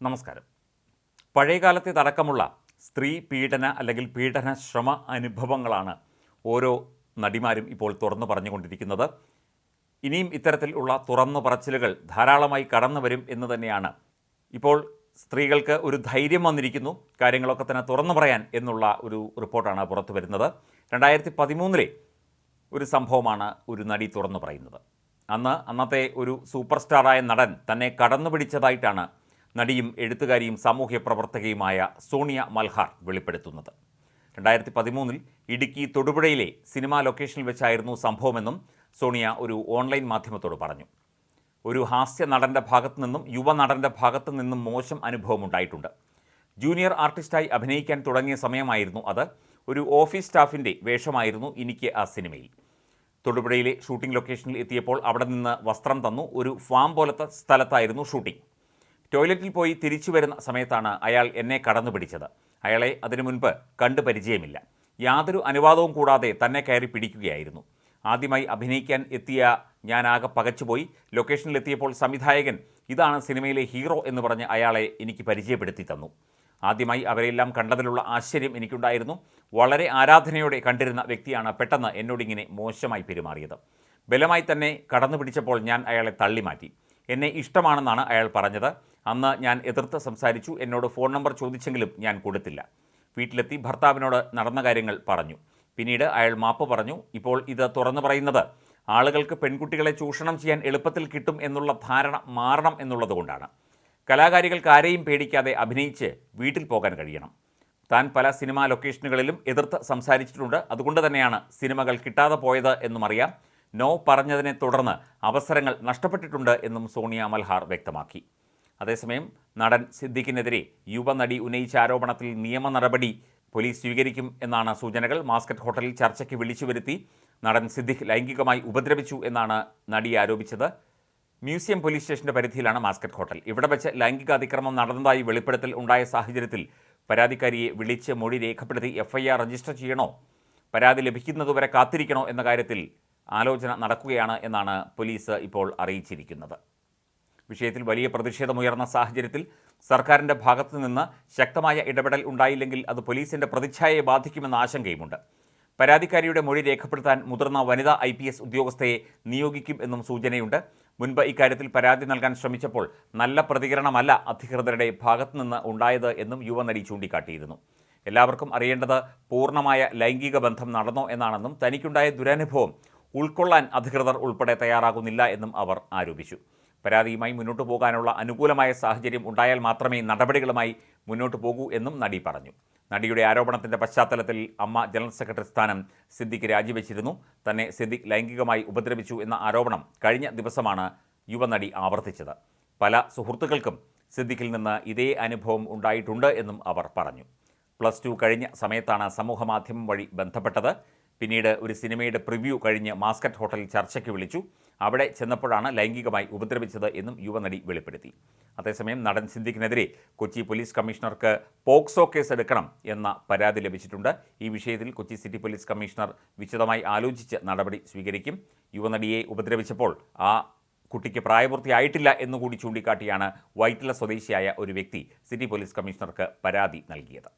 നമസ്കാരം. പഴയകാലത്തേതടക്കമുള്ള സ്ത്രീ പീഡന അല്ലെങ്കിൽ പീഡന ശ്രമ അനുഭവങ്ങളാണ് ഓരോ നടിമാരും ഇപ്പോൾ തുറന്നു പറഞ്ഞുകൊണ്ടിരിക്കുന്നത്. ഇനിയും ഇത്തരത്തിലുള്ള തുറന്നു പറച്ചിലുകൾ ധാരാളമായി കടന്നു വരും എന്ന് തന്നെയാണ്. ഇപ്പോൾ സ്ത്രീകൾക്ക് ഒരു ധൈര്യം വന്നിരിക്കുന്നു. കാര്യങ്ങളൊക്കെ തന്നെ തുറന്നു പറയാൻ എന്നുള്ള ഒരു റിപ്പോർട്ടാണ് പുറത്തു വരുന്നത്. രണ്ടായിരത്തി പതിമൂന്നിലെ ഒരു സംഭവമാണ് ഒരു നടി തുറന്നു പറയുന്നത്. അന്ന് അന്നത്തെ ഒരു സൂപ്പർ സ്റ്റാറായ നടൻ തന്നെ കടന്നു പിടിച്ചതായിട്ടാണ് നടിയും എഴുത്തുകാരിയും സാമൂഹ്യ പ്രവർത്തകയുമായ സോണിയ മൽഹാർ വെളിപ്പെടുത്തുന്നത്. രണ്ടായിരത്തി പതിമൂന്നിൽ ഇടുക്കി തൊടുപുഴയിലെ സിനിമാ ലൊക്കേഷനിൽ വെച്ചായിരുന്നു സംഭവമെന്നും സോണിയ ഒരു ഓൺലൈൻ മാധ്യമത്തോട് പറഞ്ഞു. ഒരു ഹാസ്യ നടന്റെ ഭാഗത്തു നിന്നും യുവ നടന്റെ ഭാഗത്തു നിന്നും മോശം അനുഭവം ഉണ്ടായിട്ടുണ്ട്. ജൂനിയർ ആർട്ടിസ്റ്റായി അഭിനയിക്കാൻ തുടങ്ങിയ സമയമായിരുന്നു അത്. ഒരു ഓഫീസ് സ്റ്റാഫിന്റെ വേഷമായിരുന്നു എനിക്ക് ആ സിനിമയിൽ. തൊടുപുഴയിലെ ഷൂട്ടിംഗ് ലൊക്കേഷനിൽ എത്തിയപ്പോൾ അവിടെ നിന്ന് വസ്ത്രം തന്നു. ഒരു ഫാം പോലത്തെ സ്ഥലത്തായിരുന്നു ഷൂട്ടിംഗ്. ടോയ്ലറ്റിൽ പോയി തിരിച്ചു വരുന്ന സമയത്താണ് അയാൾ എന്നെ കടന്നു പിടിച്ചത്. അയാളെ അതിനു മുൻപ് കണ്ടു പരിചയമില്ല. യാതൊരു അനുവാദവും കൂടാതെ തന്നെ കയറി പിടിക്കുകയായിരുന്നു. ആദ്യമായി അഭിനയിക്കാൻ എത്തിയ ഞാനാകെ പകച്ചുപോയി. ലൊക്കേഷനിലെത്തിയപ്പോൾ സംവിധായകൻ ഇതാണ് സിനിമയിലെ ഹീറോ എന്ന് പറഞ്ഞ് അയാളെ എനിക്ക് പരിചയപ്പെടുത്തി തന്നു. ആദ്യമായി അവരെല്ലാം കണ്ടതിലുള്ള ആശ്ചര്യം എനിക്കുണ്ടായിരുന്നു. വളരെ ആരാധനയോടെ കണ്ടിരുന്ന വ്യക്തിയാണ് പെട്ടെന്ന് എന്നോടിങ്ങനെ മോശമായി പെരുമാറിയത്. ബലമായി തന്നെ കടന്നു പിടിച്ചപ്പോൾ ഞാൻ അയാളെ തള്ളി മാറ്റി എന്നെ ഇഷ്ടമാണെന്നാണ് അയാൾ പറഞ്ഞത്. അന്ന് ഞാൻ എതിർത്ത് സംസാരിച്ചു. എന്നോട് ഫോൺ നമ്പർ ചോദിച്ചെങ്കിലും ഞാൻ കൊടുത്തില്ല. വീട്ടിലെത്തി ഭർത്താവിനോട് നടന്ന കാര്യങ്ങൾ പറഞ്ഞു. പിന്നീട് അയാൾ മാപ്പ് പറഞ്ഞു. ഇപ്പോൾ ഇത് തുറന്നു പറയുന്നത് ആളുകൾക്ക് പെൺകുട്ടികളെ ചൂഷണം ചെയ്യാൻ എളുപ്പത്തിൽ കിട്ടും എന്നുള്ള ധാരണ മാറണം എന്നുള്ളതുകൊണ്ടാണ്. കലാകാരികൾക്ക് ആരെയും പേടിക്കാതെ അഭിനയിച്ച് വീട്ടിൽ പോകാൻ കഴിയണം. താൻ പല സിനിമാ ലൊക്കേഷനുകളിലും എതിർത്ത് സംസാരിച്ചിട്ടുണ്ട്. അതുകൊണ്ട് തന്നെയാണ് സിനിമകൾ കിട്ടാതെ പോയത് എന്നും അറിയാം. നോ പറഞ്ഞതിനെ തുടർന്ന് അവസരങ്ങൾ നഷ്ടപ്പെട്ടിട്ടുണ്ട് എന്നും സോണിയ മൽഹാർ വ്യക്തമാക്കി. അതേസമയം നടൻ സിദ്ദിഖിനെതിരെ യുവനടി ഉന്നയിച്ച ആരോപണത്തിൽ നിയമ നടപടി പോലീസ് സ്വീകരിക്കും എന്നാണ് സൂചനകൾ. മാസ്കറ്റ് ഹോട്ടലിൽ ചർച്ചയ്ക്ക് വിളിച്ചു വരുത്തി നടൻ സിദ്ദിഖ് ലൈംഗികമായി ഉപദ്രവിച്ചു എന്നാണ് നടി ആരോപിച്ചത്. മ്യൂസിയം പോലീസ് സ്റ്റേഷന്റെ പരിധിയിലാണ് മാസ്കറ്റ് ഹോട്ടൽ. ഇവിടെ വെച്ച് ലൈംഗിക അതിക്രമം നടന്നതായി വെളിപ്പെടുത്തൽ ഉണ്ടായ സാഹചര്യത്തിൽ പരാതിക്കാരിയെ വിളിച്ച് മൊഴി രേഖപ്പെടുത്തി എഫ്ഐആർ രജിസ്റ്റർ ചെയ്യണോ? പരാതി ലഭിക്കുന്നതുവരെ കാത്തിരിക്കണോ എന്ന കാര്യത്തിൽ ആലോചന നടക്കുകയാണ് എന്നാണ് പോലീസ് ഇപ്പോൾ അറിയിച്ചിരിക്കുന്നത്. വിഷയത്തിൽ വലിയ പ്രതിഷേധമുയർന്ന സാഹചര്യത്തിൽ സർക്കാരിന്റെ ഭാഗത്തു നിന്ന് ശക്തമായ ഇടപെടൽ ഉണ്ടായില്ലെങ്കിൽ അത് പോലീസിന്റെ പ്രതിച്ഛായയെ ബാധിക്കുമെന്ന ആശങ്കയുമുണ്ട്. പരാതിക്കാരിയുടെ മൊഴി രേഖപ്പെടുത്താൻ മുതിർന്ന വനിതാ ഐ പി എസ് ഉദ്യോഗസ്ഥയെ നിയോഗിക്കും എന്നും സൂചനയുണ്ട്. മുൻപ് ഇക്കാര്യത്തിൽ പരാതി നൽകാൻ ശ്രമിച്ചപ്പോൾ നല്ല പ്രതികരണമല്ല അധികൃതരുടെ ഭാഗത്തുനിന്ന് ഉണ്ടായത് എന്നും യുവനടി ചൂണ്ടിക്കാട്ടിയിരുന്നു. എല്ലാവർക്കും അറിയേണ്ടത് പൂർണമായ ലൈംഗിക ബന്ധം നടന്നോ എന്നാണെന്നും തനിക്കുണ്ടായ ദുരനുഭവം ഉൾക്കൊള്ളാൻ അധികൃതർ ഉൾപ്പെടെ തയ്യാറാകുന്നില്ല എന്നും അവർ ആരോപിച്ചു. പരാതിയുമായി മുന്നോട്ട് പോകാനുള്ള അനുകൂലമായ സാഹചര്യം ഉണ്ടായാൽ മാത്രമേ നടപടികളുമായി മുന്നോട്ട് പോകൂ എന്നും നടി പറഞ്ഞു. നടിയുടെ ആരോപണത്തിന്റെ പശ്ചാത്തലത്തിൽ അമ്മ ജനറൽ സെക്രട്ടറി സ്ഥാനം സിദ്ദിഖ് രാജിവെച്ചിരുന്നു. തന്നെ സിദ്ദിഖ് ലൈംഗികമായി ഉപദ്രവിച്ചു എന്ന ആരോപണം കഴിഞ്ഞ ദിവസമാണ് യുവനടി ആവർത്തിച്ചത്. പല സുഹൃത്തുക്കൾക്കും സിദ്ദിഖിൽ നിന്ന് ഇതേ അനുഭവം ഉണ്ടായിട്ടുണ്ട് എന്നും അവർ പറഞ്ഞു. പ്ലസ് ടു കഴിഞ്ഞ സമയത്താണ് സമൂഹമാധ്യമം വഴി ബന്ധപ്പെട്ടത്. പിന്നീട് ഒരു സിനിമയുടെ പ്രിവ്യൂ കഴിഞ്ഞ് മാസ്കറ്റ് ഹോട്ടലിൽ ചർച്ചയ്ക്ക് വിളിച്ചു. അവിടെ ചെന്നപ്പോഴാണ് ലൈംഗികമായി ഉപദ്രവിച്ചത് എന്നും യുവനടി വെളിപ്പെടുത്തി. അതേസമയം നടൻ സിദ്ദിഖിനെതിരെ കൊച്ചി പോലീസ് കമ്മീഷണർക്ക് പോക്സോ കേസ് എടുക്കണം എന്ന പരാതി ലഭിച്ചിട്ടുണ്ട്. ഈ വിഷയത്തിൽ കൊച്ചി സിറ്റി പോലീസ് കമ്മീഷണർ വിശദമായി ആലോചിച്ച് നടപടി സ്വീകരിക്കും. യുവനടിയെ ഉപദ്രവിച്ചപ്പോൾ ആ കുട്ടിക്ക് പ്രായപൂർത്തിയായിട്ടില്ല എന്നുകൂടി ചൂണ്ടിക്കാട്ടിയാണ് വൈറ്റില സ്വദേശിയായ ഒരു വ്യക്തി സിറ്റി പോലീസ് കമ്മീഷണർക്ക് പരാതി നൽകിയത്.